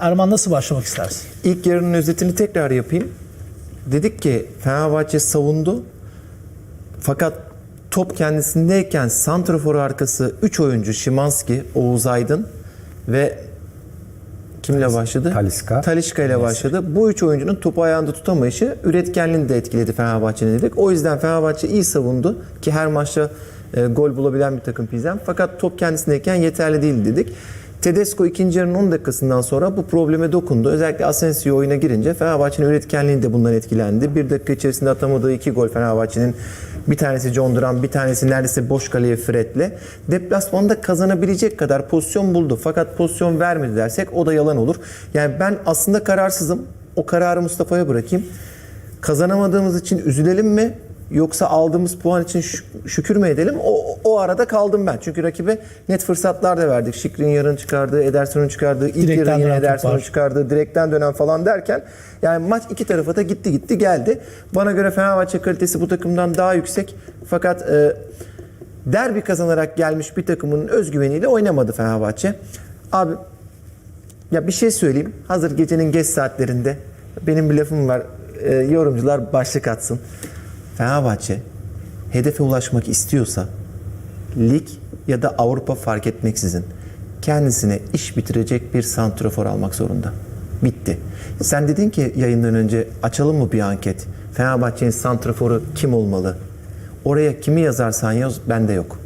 Erman nasıl başlamak istersin? İlk yarının özetini tekrar yapayım. Dedik ki Fenerbahçe savundu. Fakat top kendisindeyken santrafor arkası 3 oyuncu Şimanski, Oğuz Aydın ve kimle başladı? Talisca. Talisca ile başladı. Bu üç oyuncunun topu ayağında tutamayışı üretkenliğini de etkiledi Fenerbahçe'nin dedik. O yüzden Fenerbahçe iyi savundu ki her maçta e, gol bulabilen bir takım Pizem. Fakat top kendisindeyken yeterli değil dedik. Tedesco ikinci yarının 10 dakikasından sonra bu probleme dokundu. Özellikle Asensio oyuna girince Fenerbahçe'nin üretkenliği de bundan etkilendi. Bir dakika içerisinde atamadığı iki gol Fenerbahçe'nin bir tanesi John Duran, bir tanesi neredeyse boş kaleye Fred'le. Deplasmanda kazanabilecek kadar pozisyon buldu. Fakat pozisyon vermedi dersek o da yalan olur. Yani ben aslında kararsızım. O kararı Mustafa'ya bırakayım. Kazanamadığımız için üzülelim mi? Yoksa aldığımız puan için şük- şükür mü edelim? O, o arada kaldım ben. Çünkü rakibe net fırsatlar da verdik. Şikrin yarın çıkardığı, Ederson'un çıkardığı, ilk Direkten yarın yine Ederson'un çıkardığı, direkten dönen falan derken yani maç iki tarafa da gitti gitti geldi. Bana göre Fenerbahçe kalitesi bu takımdan daha yüksek. Fakat e, derbi kazanarak gelmiş bir takımın özgüveniyle oynamadı Fenerbahçe. Abi ya bir şey söyleyeyim. Hazır gecenin geç saatlerinde benim bir lafım var. E, yorumcular başlık atsın. Fenerbahçe hedefe ulaşmak istiyorsa lig ya da Avrupa fark etmeksizin kendisine iş bitirecek bir santrafor almak zorunda. Bitti. Sen dedin ki yayından önce açalım mı bir anket? Fenerbahçe'nin santraforu kim olmalı? Oraya kimi yazarsan yaz bende yok.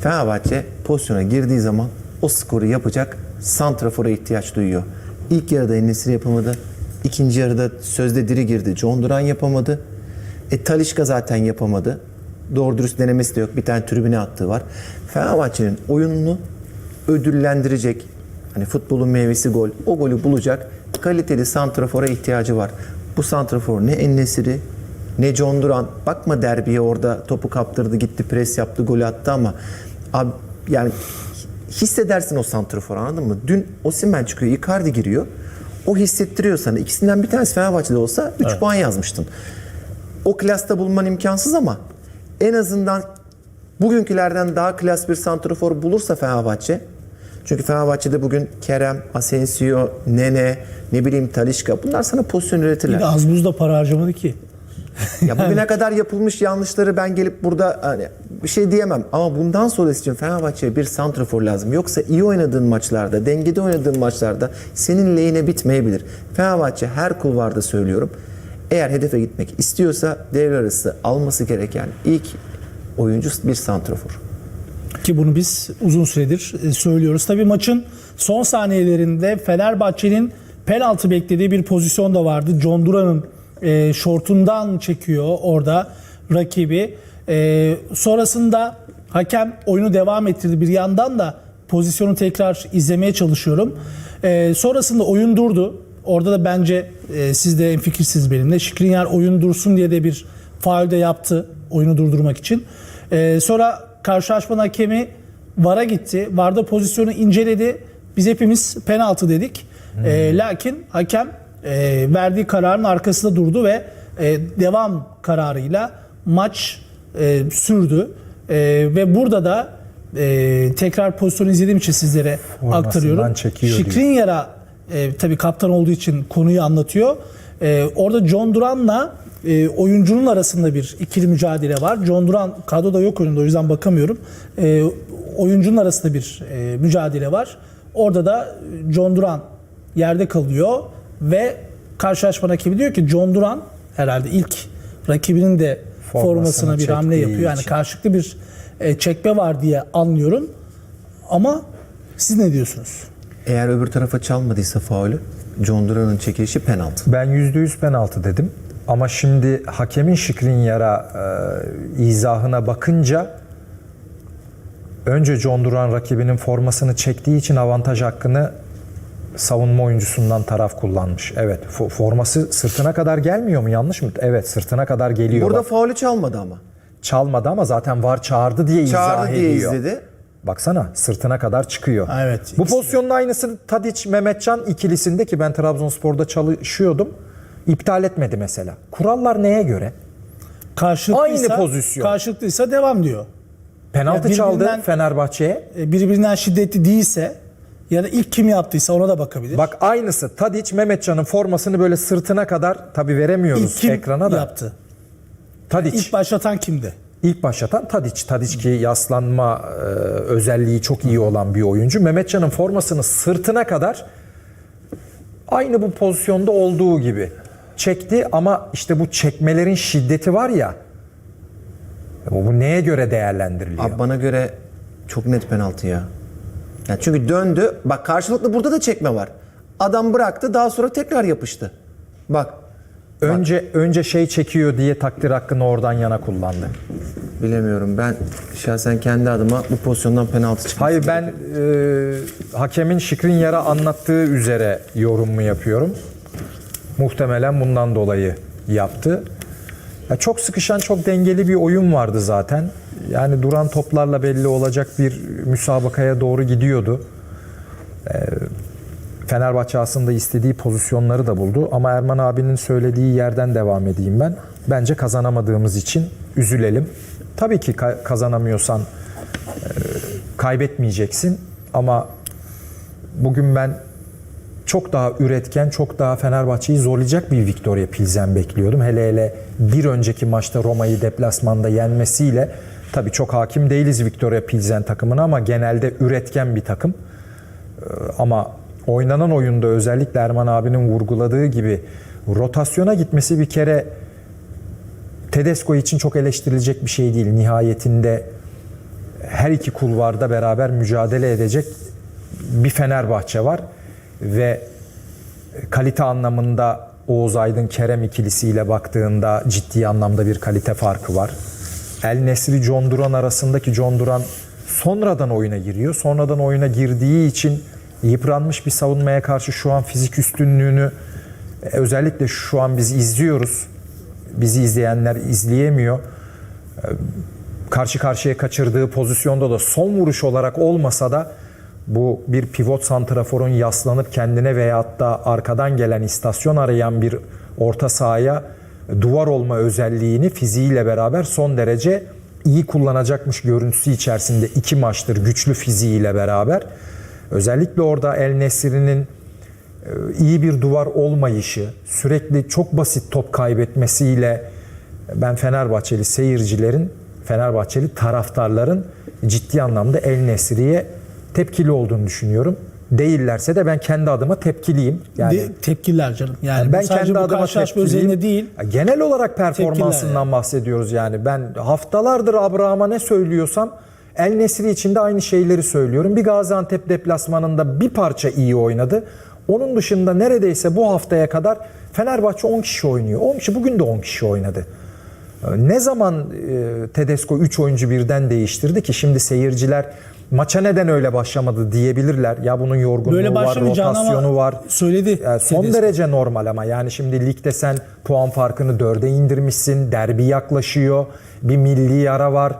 Fenerbahçe pozisyona girdiği zaman o skoru yapacak santrafora ihtiyaç duyuyor. İlk yarıda Enesiri yapamadı. İkinci yarıda sözde diri girdi. John Duran yapamadı. E Talişka zaten yapamadı. Doğru dürüst denemesi de yok. Bir tane tribüne attığı var. Fenerbahçe'nin oyununu ödüllendirecek. Hani futbolun meyvesi gol. O golü bulacak kaliteli santrafora ihtiyacı var. Bu santrafor ne Enesiri ne John Duran. Bakma derbiye orada topu kaptırdı gitti pres yaptı golü attı ama abi yani hissedersin o santrafor anladın mı? Dün Osimhen çıkıyor Icardi giriyor. O hissettiriyor sana. İkisinden bir tanesi Fenerbahçe'de olsa 3 puan yazmıştın. O klasta bulman imkansız ama en azından bugünkülerden daha klas bir santrafor bulursa Fenerbahçe çünkü Fenerbahçe'de bugün Kerem, Asensio, Nene, ne bileyim Talişka bunlar sana pozisyon üretirler. Bir de az buz da para harcamadı ki. Ya bugüne kadar yapılmış yanlışları ben gelip burada hani bir şey diyemem. Ama bundan sonrası için Fenerbahçe'ye bir santrafor lazım. Yoksa iyi oynadığın maçlarda, dengede oynadığın maçlarda senin lehine bitmeyebilir. Fenerbahçe her kulvarda söylüyorum. Eğer hedefe gitmek istiyorsa devre arası alması gereken ilk oyuncu bir santrafor. Ki bunu biz uzun süredir e, söylüyoruz. Tabii maçın son saniyelerinde Fenerbahçe'nin penaltı beklediği bir pozisyon da vardı. John Duran'ın e, şortundan çekiyor orada rakibi. E, sonrasında hakem oyunu devam ettirdi. Bir yandan da pozisyonu tekrar izlemeye çalışıyorum. E, sonrasında oyun durdu. Orada da bence e, siz de fikirsiniz benimle. Şikrinyar oyun dursun diye de bir faul de yaptı oyunu durdurmak için. E, sonra karşılaşmanın hakemi VAR'a gitti. VAR'da pozisyonu inceledi. Biz hepimiz penaltı dedik. E, lakin hakem e, verdiği kararın arkasında durdu ve e, devam kararıyla maç e, sürdü. E, ve burada da e, tekrar pozisyonu izlediğim için sizlere Formasından aktarıyorum. Skriniar'a e, tabii kaptan olduğu için konuyu anlatıyor. E, orada John Duran'la e, oyuncunun arasında bir ikili mücadele var. John Duran kadroda yok oyunda o yüzden bakamıyorum. E, oyuncunun arasında bir e, mücadele var. Orada da John Duran yerde kalıyor ve karşılaşma rakibi diyor ki John Duran herhalde ilk rakibinin de Formasını formasına bir hamle yapıyor. Yani karşılıklı bir e, çekme var diye anlıyorum. Ama siz ne diyorsunuz? Eğer öbür tarafa çalmadıysa faulü John Duran'ın çekilişi penaltı. Ben %100 penaltı dedim. Ama şimdi hakemin Şikrinyar'a e, izahına bakınca önce John Duran rakibinin formasını çektiği için avantaj hakkını savunma oyuncusundan taraf kullanmış. Evet. fo- forması sırtına kadar gelmiyor mu? Yanlış mı? Evet, sırtına kadar geliyor. Burada faulü çalmadı ama. çalmadı ama zaten var çağırdı diye izah Çağırdı diye ediyor. izledi. Baksana sırtına kadar çıkıyor. Evet, Bu ikisi pozisyonun aynısı Tadiç Mehmetcan ikilisinde ki ben Trabzonspor'da çalışıyordum. iptal etmedi mesela. Kurallar neye göre? Karşılıklıysa, Aynı pozisyon. Karşılıklıysa devam diyor. Penaltı Ya çaldı Fenerbahçe'ye. E, Birbirinden şiddetli değilse Ya da ilk kim yaptıysa ona da bakabilir. Bak aynısı Tadiç Mehmetcan'ın formasını böyle sırtına kadar tabi veremiyoruz ilk kim ekrana da. yaptı? Tadiç. İlk başlatan kimdi? İlk başlatan Tadiç. Tadiç ki yaslanma e, özelliği çok iyi olan bir oyuncu. Mehmetcan'ın formasını sırtına kadar aynı bu pozisyonda olduğu gibi çekti ama işte bu çekmelerin şiddeti var ya bu, bu neye göre değerlendiriliyor? Abi bana göre çok net penaltı ya. Yani çünkü döndü. Bak karşılıklı burada da çekme var. Adam bıraktı daha sonra tekrar yapıştı. Bak önce önce şey çekiyor diye takdir hakkını oradan yana kullandı. bilemiyorum ben şahsen kendi adıma bu pozisyondan penaltı çıkması Hayır ben e, hakemin Şikrinyar'a anlattığı üzere yorumumu yapıyorum. Muhtemelen bundan dolayı yaptı. Ya çok sıkışan, çok dengeli bir oyun vardı zaten. Yani duran toplarla belli olacak bir müsabakaya doğru gidiyordu. E, Fenerbahçe aslında istediği pozisyonları da buldu. Ama Erman abinin söylediği yerden devam edeyim ben. Bence kazanamadığımız için üzülelim. Tabii ki ka- kazanamıyorsan kaybetmeyeceksin ama bugün ben çok daha üretken, çok daha Fenerbahçe'yi zorlayacak bir Victoria Pilsen bekliyordum. Hele hele bir önceki maçta Roma'yı deplasmanda yenmesiyle tabii çok hakim değiliz Victoria Pilsen takımına ama genelde üretken bir takım. Ee, Ama oynanan oyunda özellikle Erman abinin vurguladığı gibi rotasyona gitmesi bir kere Tedesco için çok eleştirilecek bir şey değil. Nihayetinde her iki kulvarda beraber mücadele edecek bir Fenerbahçe var ve kalite anlamında Oğuz Aydın Kerem ikilisiyle baktığında ciddi anlamda bir kalite farkı var. El Nesri John Duran arasındaki John Duran sonradan oyuna giriyor. Sonradan oyuna girdiği için yıpranmış bir savunmaya karşı şu an fizik üstünlüğünü e, özellikle şu an biz izliyoruz. Bizi izleyenler izleyemiyor karşı karşıya kaçırdığı pozisyonda da son vuruş olarak olmasa da bu bir pivot santraforun yaslanıp kendine veyahut da arkadan gelen istasyon arayan bir orta sahaya duvar olma özelliğini fiziğiyle beraber son derece iyi kullanacakmış görüntüsü içerisinde iki maçtır güçlü fiziğiyle beraber. Özellikle orada El Nesri'nin e, iyi bir duvar olmayışı, sürekli çok basit top kaybetmesiyle ben Fenerbahçeli seyircilerin, Fenerbahçeli taraftarların ciddi anlamda El Nesri'ye tepkili olduğunu düşünüyorum. Değillerse de ben kendi adıma tepkiliyim. Yani De- tepkiler canım. Yani ben bu sadece kendi adıma tepkiliyim. değil. Genel olarak performansından yani. bahsediyoruz yani. Ben haftalardır Abraham'a ne söylüyorsam El Nesri için de aynı şeyleri söylüyorum. Bir Gaziantep deplasmanında bir parça iyi oynadı. Onun dışında neredeyse bu haftaya kadar Fenerbahçe 10 kişi oynuyor. 10 kişi bugün de 10 kişi oynadı. Ne zaman e, Tedesco 3 oyuncu birden değiştirdi ki şimdi seyirciler maça neden öyle başlamadı diyebilirler. Ya bunun yorgunluğu Böyle var, rotasyonu var. söyledi. Yani son Tedesco. derece normal ama yani şimdi ligde sen puan farkını dörde indirmişsin. Derbi yaklaşıyor. Bir milli ara var.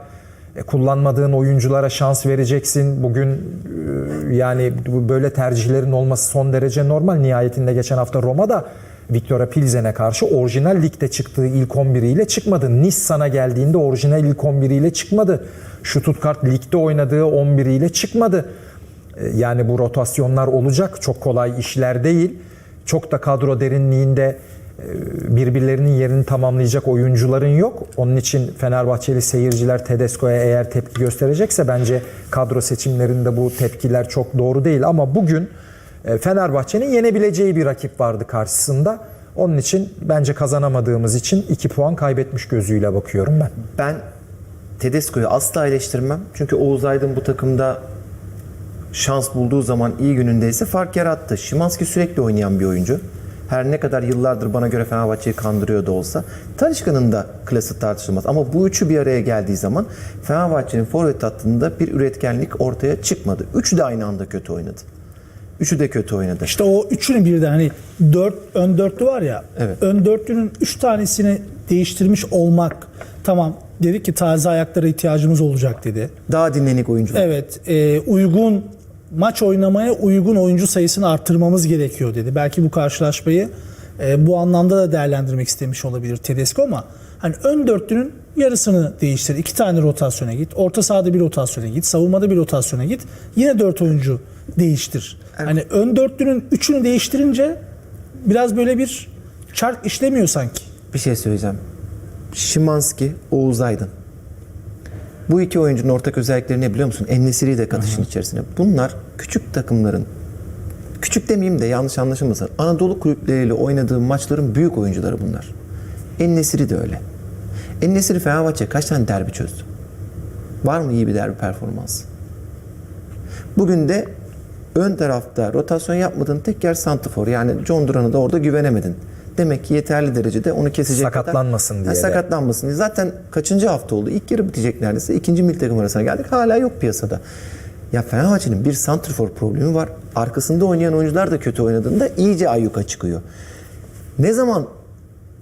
E, kullanmadığın oyunculara şans vereceksin. Bugün e, yani böyle tercihlerin olması son derece normal. Nihayetinde geçen hafta Roma'da Victoria Pilsen'e karşı orijinal ligde çıktığı ilk 11'iyle çıkmadı. Nice sana geldiğinde orijinal ilk 11'iyle çıkmadı. Stuttgart ligde oynadığı 11'iyle çıkmadı. E, Yani bu rotasyonlar olacak. Çok kolay işler değil. Çok da kadro derinliğinde birbirlerinin yerini tamamlayacak oyuncuların yok. Onun için Fenerbahçeli seyirciler Tedesco'ya eğer tepki gösterecekse bence kadro seçimlerinde bu tepkiler çok doğru değil. Ama bugün e, Fenerbahçe'nin yenebileceği bir rakip vardı karşısında. Onun için bence kazanamadığımız için 2 puan kaybetmiş gözüyle bakıyorum ben. Ben Tedesco'yu asla eleştirmem. Çünkü Oğuz Aydın bu takımda şans bulduğu zaman iyi günündeyse fark yarattı. Şimanski sürekli oynayan bir oyuncu. Her ne kadar yıllardır bana göre Fenerbahçe'yi kandırıyor da olsa Talişka'nın da klası tartışılmaz. Ama bu üçü bir araya geldiği zaman Fenerbahçe'nin forvet hattında bir üretkenlik ortaya çıkmadı. Üçü de aynı anda kötü oynadı. Üçü de kötü oynadı. İşte o üçünü birden hani dört, ön dörtlü var ya. Evet. Ön dörtlünün üç tanesini değiştirmiş olmak. Tamam dedik ki taze ayaklara ihtiyacımız olacak dedi. Daha dinlenik oyuncular. Evet e, uygun maç oynamaya uygun oyuncu sayısını arttırmamız gerekiyor dedi. Belki bu karşılaşmayı e, bu anlamda da değerlendirmek istemiş olabilir Tedesco ama hani ön dörtlünün yarısını değiştir. İki tane rotasyona git. Orta sahada bir rotasyona git. Savunmada bir rotasyona git. Yine dört oyuncu değiştir. Hani ön dörtlünün üçünü değiştirince biraz böyle bir çark işlemiyor sanki. Bir şey söyleyeceğim. Şimanski, Oğuz Aydın. Bu iki oyuncunun ortak özellikleri ne biliyor musun? Ennesiri de katışın içerisine. Bunlar küçük takımların, küçük demeyeyim de yanlış anlaşılmasın. Anadolu kulüpleriyle oynadığı maçların büyük oyuncuları bunlar. Ennesiri de öyle. Ennesiri Fenerbahçe kaç tane derbi çözdü? Var mı iyi bir derbi performansı? Bugün de ön tarafta rotasyon yapmadığın tek yer santifor. Yani John Duran'a da orada güvenemedin. Demek ki yeterli derecede onu kesecek kadar- Sakatlanmasın diye Ha, de. sakatlanmasın diye. Zaten kaçıncı hafta oldu? İlk yarı bitecek neredeyse. İkinci milli takım arasına geldik. Hala yok piyasada. Ya Fenerbahçe'nin bir santrfor problemi var. Arkasında oynayan oyuncular da kötü oynadığında iyice ayyuka çıkıyor. Ne zaman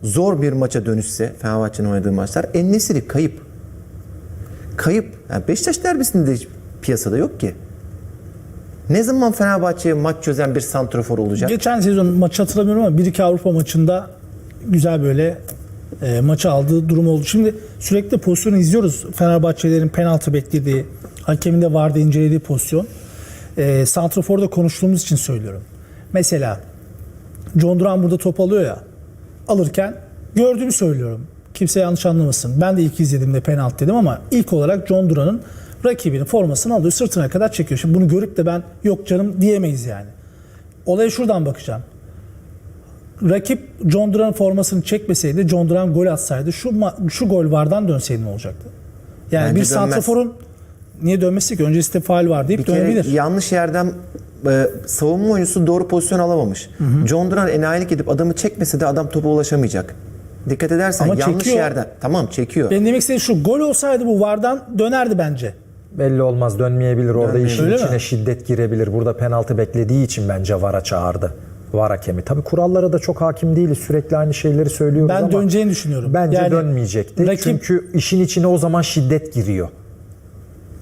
zor bir maça dönüşse Fenerbahçe'nin oynadığı maçlar Ennesiri kayıp. Kayıp. Yani Beşiktaş derbisinde de hiç piyasada yok ki. Ne zaman Fenerbahçe'ye maç çözen bir santrofor olacak? Geçen sezon maçı hatırlamıyorum ama 1-2 Avrupa maçında güzel böyle e, maçı aldığı durum oldu. Şimdi sürekli pozisyonu izliyoruz. Fenerbahçelerin penaltı beklediği, hakemin de vardı incelediği pozisyon. E, Santrafor'da konuştuğumuz için söylüyorum. Mesela John Duran burada top alıyor ya. Alırken gördüğümü söylüyorum. Kimse yanlış anlamasın. Ben de ilk izlediğimde penaltı dedim ama ilk olarak John Duran'ın rakibinin formasını alıyor sırtına kadar çekiyor. Şimdi bunu görüp de ben yok canım diyemeyiz yani. Olaya şuradan bakacağım. Rakip John Duran formasını çekmeseydi, John Duran gol atsaydı şu şu gol vardan dönseydi ne olacaktı? Yani Bence bir dönmez. santraforun niye dönmesi ki? Öncesinde faal var deyip Bir dönebilir. yanlış yerden e, savunma oyuncusu doğru pozisyon alamamış. John Duran enayilik edip adamı çekmese de adam topa ulaşamayacak. Dikkat edersen Ama yanlış çekiyor. yerden. Tamam çekiyor. Benim demek istediğim şu gol olsaydı bu vardan dönerdi bence. Belli olmaz dönmeyebilir. Orada Dönmeyebilir. işin Öyle içine mi? şiddet girebilir. Burada penaltı beklediği için bence VAR'a çağırdı. VAR hakemi. Tabii kurallara da çok hakim değiliz. Sürekli aynı şeyleri söylüyoruz Ben ama döneceğini düşünüyorum. Bence Yani dönmeyecekti. rakip- Çünkü işin içine o zaman şiddet giriyor.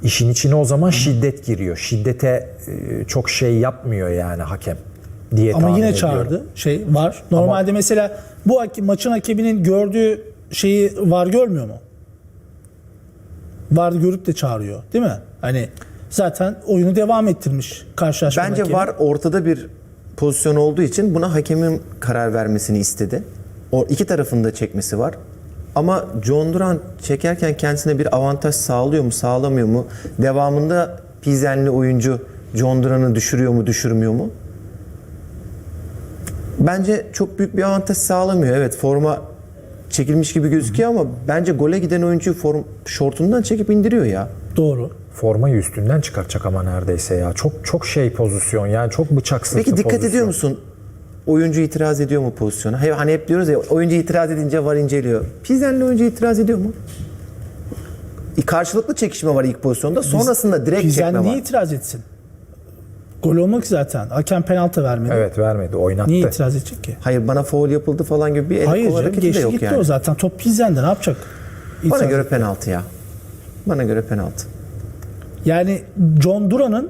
İşin içine o zaman şiddet giriyor. Şiddete e, çok şey yapmıyor yani hakem diye Ama tahmin yine ediyorum. çağırdı. Şey var. Normalde mesela bu maçın hakeminin gördüğü şeyi var görmüyor mu? Var görüp de çağırıyor, değil mi? Hani zaten oyunu devam ettirmiş karşılaşma Bence hakemi. var ortada bir pozisyon olduğu için buna hakemin karar vermesini istedi. O iki tarafında çekmesi var. Ama John Duran çekerken kendisine bir avantaj sağlıyor mu, sağlamıyor mu? Devamında Pizenli oyuncu John Duran'ı düşürüyor mu, düşürmüyor mu? Bence çok büyük bir avantaj sağlamıyor. Evet forma çekilmiş gibi gözüküyor ama bence gole giden oyuncu form şortundan çekip indiriyor ya. Doğru. Formayı üstünden çıkartacak ama neredeyse ya. Çok çok şey pozisyon yani çok bıçak sırtı Peki dikkat pozisyon. ediyor musun? Oyuncu itiraz ediyor mu pozisyona? He- Hani hep diyoruz ya oyuncu itiraz edince var inceliyor. Pizenli oyuncu itiraz ediyor mu? E, Karşılıklı çekişme var ilk pozisyonda. Sonrasında direkt Pizen çekme niye var. itiraz etsin? Gol olmak zaten. Hakem penaltı vermedi. Evet vermedi oynattı. Niye itiraz edecek ki? Hayır bana foul yapıldı falan gibi bir el Hayır kol canım hareketi de geçti yok gitti yani. o zaten. Top Pizen'de ne yapacak? Bana İtiraz göre et- penaltı ya. Bana göre penaltı. Yani John Duran'ın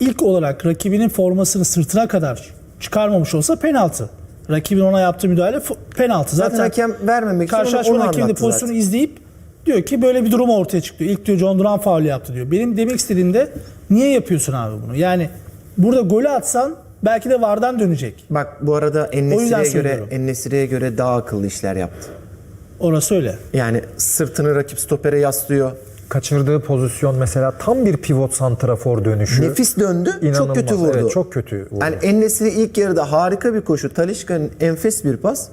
ilk olarak rakibinin formasını sırtına kadar çıkarmamış olsa penaltı. Rakibin ona yaptığı müdahale fo- penaltı. Zaten, Zaten, hakem vermemek için onu, onu hakemi de anlattı pozisyonu zaten. izleyip diyor ki böyle bir durum ortaya çıktı. İlk diyor John Duran faul yaptı diyor. Benim demek istediğim de niye yapıyorsun abi bunu? Yani burada golü atsan belki de vardan dönecek. Bak bu arada Ennesiri'ye göre söylüyorum. Ennesiri'ye göre daha akıllı işler yaptı. Orası öyle. Yani sırtını rakip stopere yaslıyor. Kaçırdığı pozisyon mesela tam bir pivot santrafor dönüşü. Nefis döndü. Çok İnanılmaz. kötü vurdu. Evet, çok kötü vurdu. Yani Ennesiri ilk yarıda harika bir koşu. Talişka'nın enfes bir pas.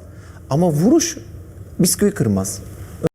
Ama vuruş bisküvi kırmaz.